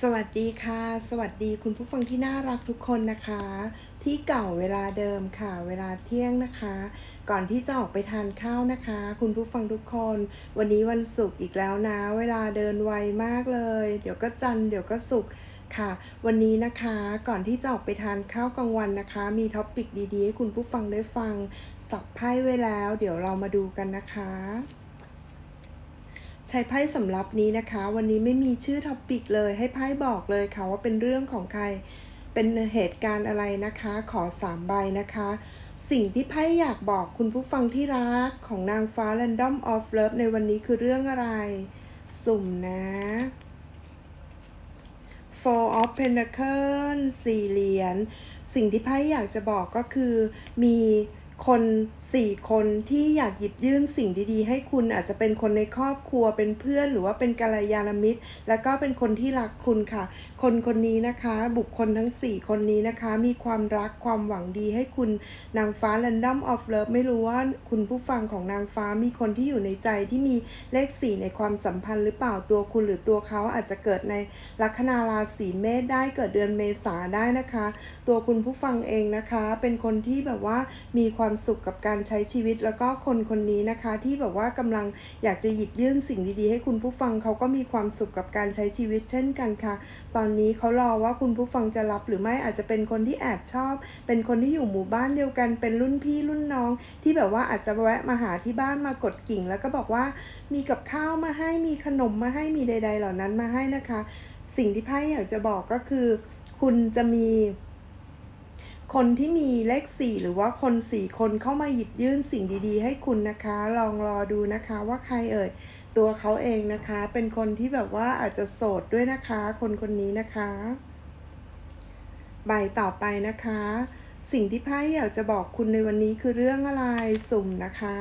สวัสดีค่ะ สวัสดีคุณผู้ฟังที่น่ารักทุกคนนะคะ ที่เก่าเวลาเดิมค่ะ เวลาเที่ยงนะคะ ก่อนที่จะออกไปทานข้าวนะคะ คุณผู้ฟังทุกคน วันนี้วันศุกร์อีกแล้วนะ เวลาเดินไวมากเลย เดี๋ยวก็จันทร์เดี๋ยวก็ศุกร์ค่ะ วันนี้นะคะก่อนที่จะออกไปทานข้าวกลางวันนะคะ มีท็อปปิกดีๆให้คุณผู้ฟังได้ฟังสับไพ่ไว้แล้ว เดี๋ยวเรามาดูกันนะคะ ช้ไพ่สำรับนี้นะคะ วันนี้ไม่มีชื่อท็อปิกเลยให้ไพ่บอกเลยค่ะว่าเป็นเรื่องของใคร เป็นเหตุการณ์อะไรนะคะ ขอสามใบนะคะ สิ่งที่ไพ่อยากบอกคุณผู้ฟังที่รักของนางฟ้า Random of Love ในวันนี้คือเรื่องอะไร สุ่มนะ Four of Pentacles สี่เหรียญสิ่งที่ไพ่อยากจะบอกก็คือมี คนสี่คนที่อยากหยิบยื่นสิ่งดีๆ ให้คุณอาจจะเป็นคนในครอบครัวเป็นเพื่อนหรือว่าเป็นกัลยาณมิตร แล้วก็เป็นคนที่รักคุณค่ะ คนคนนี้นะคะ บุคคลทั้ง 4 คนนี้นะคะ มีความรักความหวังดีให้คุณนางฟ้า Random of Love ไม่รู้ว่าคุณผู้ฟังของนางฟ้ามีคนที่อยู่ในใจที่มีเลข 4 ในความสัมพันธ์หรือเปล่าตัวคุณหรือตัวเขาอาจจะเกิดในลัคนาราศีเมษได้เกิดเดือนเมษาได้นะคะ ตัวคุณผู้ฟังเองนะคะ เป็นคนที่แบบว่ามีความความสุขกับการใช้ชีวิต แล้วก็คนคนนี้นะคะ ที่แบบว่ากำลังอยากจะหยิบยื่นสิ่งดีๆ ให้คุณผู้ฟังเขาก็มีความสุขกับการใช้ชีวิต เช่นกันค่ะ ตอนนี้เขารอว่าคุณผู้ฟังจะรับหรือไม่อาจจะเป็นคนที่แอบชอบ เป็นคนที่อยู่หมู่บ้านเดียวกัน เป็นรุ่นพี่รุ่นน้อง ที่แบบว่าอาจจะแวะมาหาที่บ้านมากดกิ่ง แล้วก็บอกว่ามีกับข้าวมาให้มีขนมมาให้มีใด ๆ เหล่านั้นมาให้นะคะ สิ่งที่ไพ่อยากจะบอกก็คือ คุณจะมี คนที่มีเลขสี่หรือว่าคนสี่คนเข้ามาหยิบยื่นสิ่งดี ๆ ให้คุณนะคะ ลองรอดูนะคะว่าใครเอ่ย ตัวเขาเองนะคะ เป็นคนที่แบบว่าอาจจะโสดด้วยนะคะ คนคนนี้นะคะ ใบต่อไปนะคะ สิ่งที่ไพ่อยากจะบอกคุณในวันนี้คือเรื่องอะไรสุ่มนะคะ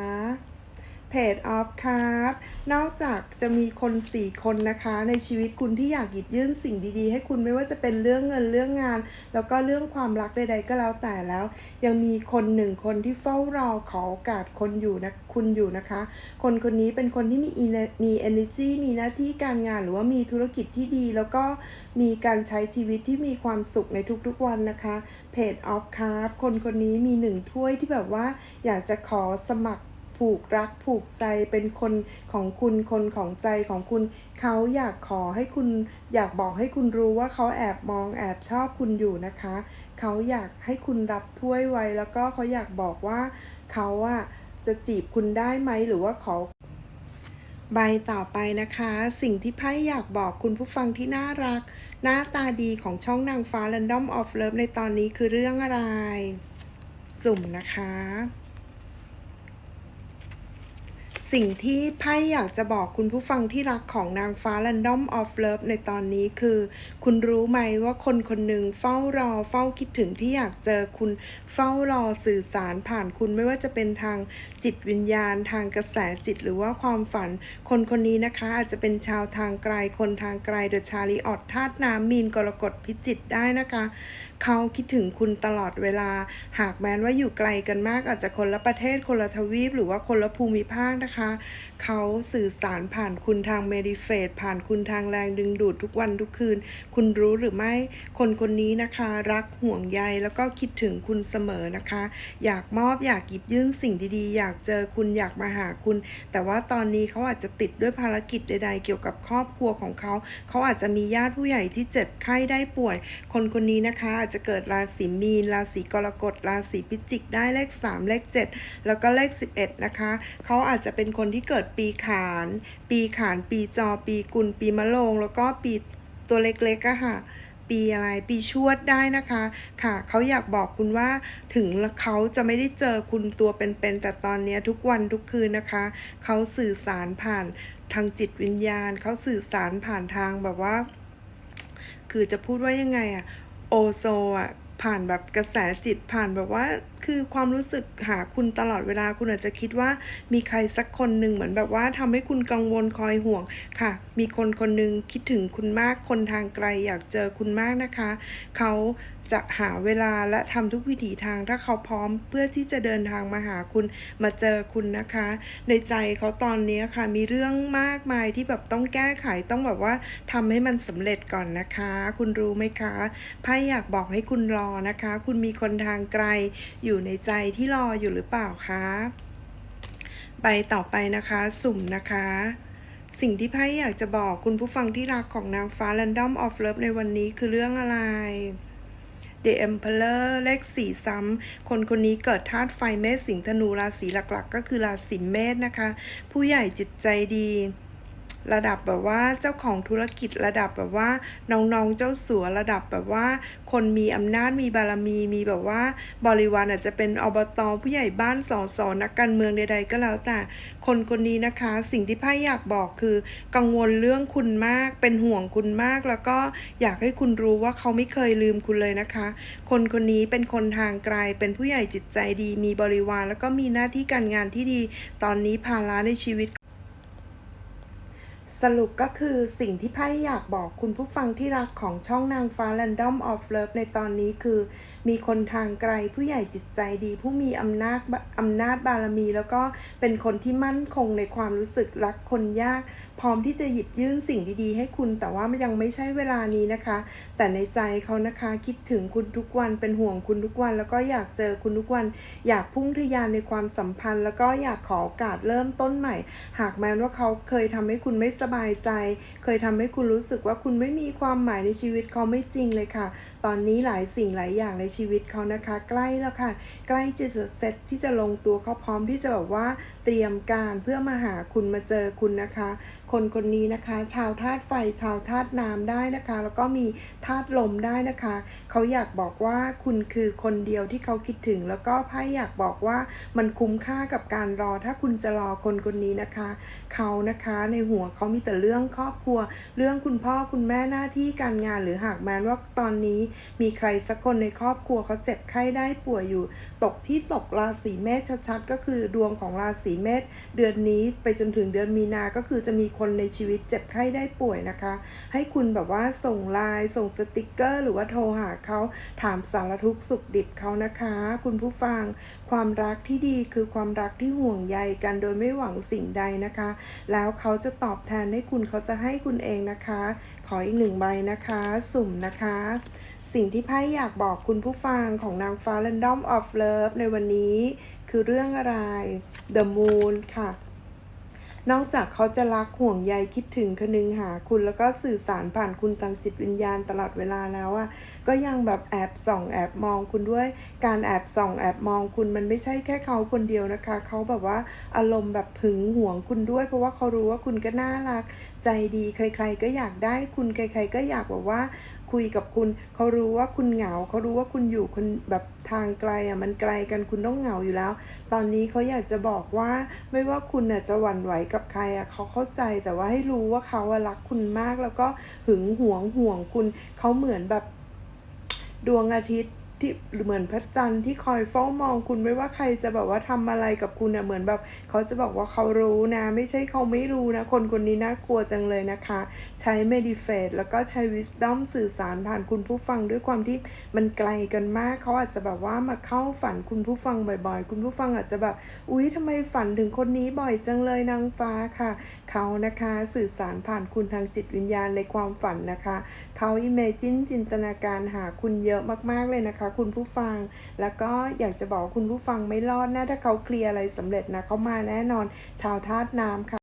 เพจออฟครับนอกจากจะมีคน 4 คนนะคะ ในชีวิตคุณที่อยากหยิบยื่นสิ่งดีๆ ให้คุณไม่ว่าจะเป็นเรื่องเงินเรื่องงาน แล้วก็เรื่องความรักใดๆก็แล้วแต่แล้ว ยังมีคนหนึ่งคนที่เฝ้ารอขอโอกาสคนอยู่นะคุณอยู่นะคะ คนคนนี้เป็นคนที่มีมี energy มีหน้าที่การงานหรือว่ามีธุรกิจที่ดี แล้วก็มีการใช้ชีวิตที่มีความสุขในทุกๆวันนะคะเพจออฟครับคนคนนี้มีหนึ่งถ้วยที่แบบว่าอยากจะขอสมัคร ผูกรักผูกใจเป็นคนของคุณคนของใจของคุณ เขาอยากขอให้คุณอยากบอกให้คุณรู้ว่าเขาแอบมองแอบชอบคุณอยู่นะคะ เขาอยากให้คุณรับถ้วยไว้ แล้วก็เขาอยากบอกว่าเขาอะจะจีบคุณได้ไหมหรือว่าเขอใบต่อไปนะคะ สิ่งที่ไพ่อยากบอกคุณผู้ฟังที่น่ารัก หน้าตาดีของช่องนางฟ้า Random of Love ในตอนนี้คือเรื่องอะไร สุ่มนะคะ สิ่งที่ไพ่อยากจะบอกคุณผู้ฟังที่รักของนางฟ้า Random of Love ในตอนนี้คือ คุณรู้ไหมว่าคนคนหนึ่งเฝ้ารอเฝ้าคิดถึงที่อยากเจอคุณเฝ้ารอสื่อสารผ่านคุณไม่ว่าจะเป็นทางจิตวิญญาณ ทางกระแสจิตหรือว่าความฝัน คนคนนี้นะคะ อาจจะเป็นชาวทางไกลคนทางไกลเดอะชาลีออดธาตุน้ำมีนกรกฎพิจิตได้นะคะเขาคิดถึงคุณตลอดเวลา หากแม้นว่าอยู่ไกลกันมากอาจจะคนละประเทศคนละทวีป หรือว่าคนละภูมิภาคนะคะเขาสื่อสารผ่านคุณทางเมดิเฟตผ่านคุณทางแรงดึงดูดทุกวันทุกคืน คุณรู้หรือไม่ คนคนนี้นะคะ รักห่วงใยแล้วก็คิดถึงคุณเสมอนะคะ อยากมอบอยากหยิบยื่นสิ่งดีๆ อยากเจอคุณอยากมาหาคุณ แต่ว่าตอนนี้เขาอาจจะติดด้วยภารกิจใด ๆ เกี่ยวกับครอบครัวของเขา เขาอาจจะมีญาติผู้ใหญ่ที่เจ็บไข้ได้ป่วย คนคนนี้นะคะอาจจะเกิดราศีมีน ราศีกรกฎราศีพิจิกได้เลข 3 เลข 7 แล้วก็เลข 11 นะคะ เขาอาจจะเป็น็นคนที่เกิดปีขาน ปีขาน ปีจอ ปีกุล ปีมะโรงแล้วก็ปีตัวเล็กๆอะค่ะ ปีอะไร ปีชวดได้นะคะ ค่ะ เขาอยากบอกคุณว่าถึงเขาจะไม่ได้เจอคุณตัวเป็นๆ แต่ตอนนี้ทุกวันทุกคืนนะคะ เขาสื่อสารผ่านทางจิตวิญญาณ เขาสื่อสารผ่านทางแบบว่า คือจะพูดว่ายังไงอะโอโซอะผ่านแบบกระแสจิตผ่านแบบว่า คือความรู้สึกหาคุณตลอดเวลาคุณอาจจะคิดว่ามีใครสักคนหนึ่งเหมือนแบบว่าทำให้คุณกังวลคอยห่วงค่ะ มีคนคนหนึ่งคิดถึงคุณมากคนทางไกลอยากเจอคุณมากนะคะ เขาจะหาเวลาและทำทุกวิถีทางถ้าเขาพร้อมเพื่อที่จะเดินทางมาหาคุณมาเจอคุณนะคะ ในใจเขาตอนนี้ค่ะ มีเรื่องมากมายที่แบบต้องแก้ไขต้องแบบว่าทำให้มันสำเร็จก่อนนะคะ คุณรู้ไหมคะไพ่อยากบอกให้คุณรอนะคะ คุณมีคนทางไกลอยูู่่ในใจที่รออยู่หรือเปล่าคะใบต่อไปนะคะ สุ่มนะคะ สิ่งที่ไพ่อยากจะบอกคุณผู้ฟังที่รักของนางฟ้า Random of Love ในวันนี้คือเรื่องอะไร The Emperor เลขสี่ซ้ำ คนคนนี้เกิดธาตุไฟเมษสิงธนูราศีหลักๆ ก็คือราศีเมษนะคะ ผู้ใหญ่จิตใจดี ระดับแบบว่าเจ้าของธุรกิจระดับแบบว่าน้องๆเจ้าสัวระดับแบบว่า คนมีอำนาจมีบารมีมีแบบว่า บริวารอาจจะเป็นอบตผู้ใหญ่บ้านสอสอนักการเมืองใด ๆ ก็แล้วแต่ คนคนนี้นะคะ สิ่งที่ไพ่อยากบอกคือ กังวลเรื่องคุณมาก เป็นห่วงคุณมาก แล้วก็อยากให้คุณรู้ว่าเขาไม่เคยลืมคุณเลยนะคะ คนคนนี้เป็นคนทางไกลเป็นผู้ใหญ่จิตใจดี มีบริวารแล้วก็มีหน้าที่การงานที่ดี ตอนนี้ภาระในชีวิต สรุปก็คือสิ่งที่ไพ่อยากบอกคุณผู้ฟังที่รักของช่องนางฟ้า Random of Love ในตอนนี้คือ มีคนทางไกลผู้ใหญ่จิตใจดี ผู้มีอำนาจอำนาจบารมี แล้วก็เป็นคนที่มั่นคงในความรู้สึกรักคนยาก พร้อมที่จะหยิบยื่นสิ่งดีๆ ให้คุณแต่ว่ามันยังไม่ใช่เวลานี้นะคะ แต่ในใจเขานะคะคิดถึงคุณทุกวันเป็นห่วงคุณทุกวัน แล้วก็อยากเจอคุณทุกวัน อยากพุ่งทะยานในความสัมพันธ์ แล้วก็อยากขอโอกาสเริ่มต้นใหม่ หากแม้ว่าเขาเคยทำให้คุณไม่สสบายใจ เคยทำให้คุณรู้สึกว่าคุณไม่มีความหมายในชีวิตเขาไม่จริงเลยค่ะ ตอนนี้หลายสิ่งหลายอย่างในชีวิตเขานะคะ ใกล้แล้วค่ะ ใกล้จะเสร็จที่จะลงตัวเขาพร้อมที่จะแบบว่าเตรียมการเพื่อมาหาคุณมาเจอคุณนะคะ คนคนนี้นะคะ ชาวธาตุไฟชาวธาตุน้ำได้นะคะ แล้วก็มีธาตุลมได้นะคะ เขาอยากบอกว่าคุณคือคนเดียวที่เขาคิดถึง แล้วก็ไพ่อยากบอกว่ามันคุ้มค่ากับการรอ ถ้าคุณจะรอคนคนนี้นะคะ เขานะคะในหัวเขามีแต่เรื่องครอบครัว เรื่องคุณพ่อคุณแม่หน้าที่การงานหรือหากแม้ว่าตอนนี้มีใครสักคนในครอบครัวเขาเจ็บไข้ได้ป่วยอยู่ ตกที่ตกราศีเมษชัดๆก็คือดวงของราศีเมษเดือนนี้ไปจนถึงเดือนมีนา ก็คือจะมีคนในชีวิตเจ็บไข้ได้ป่วยนะคะ ให้คุณแบบว่าส่งไลน์ส่งสติกเกอร์ หรือว่าโทรหาเขาถามสารทุกข์สุขดิบเขานะคะ คุณผู้ฟังความรักที่ดีคือความรักที่ห่วงใยกันโดยไม่หวังสิ่งใดนะคะ แล้วเขาจะตอบแทนให้คุณเขาจะให้คุณเองนะคะ ขออีกหนึ่งใบนะคะ สุ่มนะคะสิ่งที่ไพ่อยากบอกคุณผู้ฟังของนางฟ้า Random of Love ในวันนี้ คือเรื่องอะไร The Moon ค่ะ นอกจากเขาจะรักห่วงใยคิดถึงคนึงหาคุณแล้วก็สื่อสารผ่านคุณทางจิตวิญญาณตลอดเวลาแล้วอะก็ยังแบบแอบส่องแอบมองคุณด้วย การแอบส่องแอบมองคุณมันไม่ใช่แค่เขาคนเดียวนะคะ เขาแบบว่าอารมณ์แบบหึงหวงคุณด้วย เพราะว่าเขารู้ว่าคุณก็น่ารัก ใจดีใคร ๆ ก็อยากได้คุณใคร ๆ ก็อยากแบบว่า คุยกับคุณ เขารู้ว่าคุณเหงา เขารู้ว่าคุณอยู่คนแบบทางไกลอะมันไกลกันคุณต้องเหงาอยู่แล้ว ตอนนี้เขาอยากจะบอกว่าไม่ว่าคุณอะจะหวั่นไหวกับใครอะเขาเข้าใจแต่ว่าให้รู้ว่าเขาอะรักคุณมากแล้วก็หึงหวงห่วงคุณเขาเหมือนแบบดวงอาทิตย์ ที่เหมือนพระจันทร์ที่คอยเฝ้ามองคุณไม่ว่าใครจะแบบว่าทำอะไรกับคุณอะเหมือนแบบเขาจะบอกว่าเขารู้นะ ไม่ใช่เขาไม่รู้นะ คนคนนี้น่ากลัวจังเลยนะคะ ใช้ meditate แล้วก็ใช้ wisdom สื่อสารผ่านคุณผู้ฟังด้วยความที่มันไกลกันมากเขาอาจจะแบบว่ามาเข้าฝันคุณผู้ฟังบ่อยๆ คุณผู้ฟังอาจจะแบบอุ๊ยทำไมฝันถึงคนนี้บ่อยจังเลยนางฟ้าค่ะ เขานะคะสื่อสารผ่านคุณทางจิตวิญญาณในความฝันนะคะ เขา imagine จินตนาการหาคุณเยอะมากๆเลยนะคะคุณผู้ฟัง แล้วก็อยากจะบอกคุณผู้ฟังไม่รอดนะถ้าเขาเคลียร์อะไรสำเร็จนะเขามาแน่นอนชาวธาตุน้ำค่ะ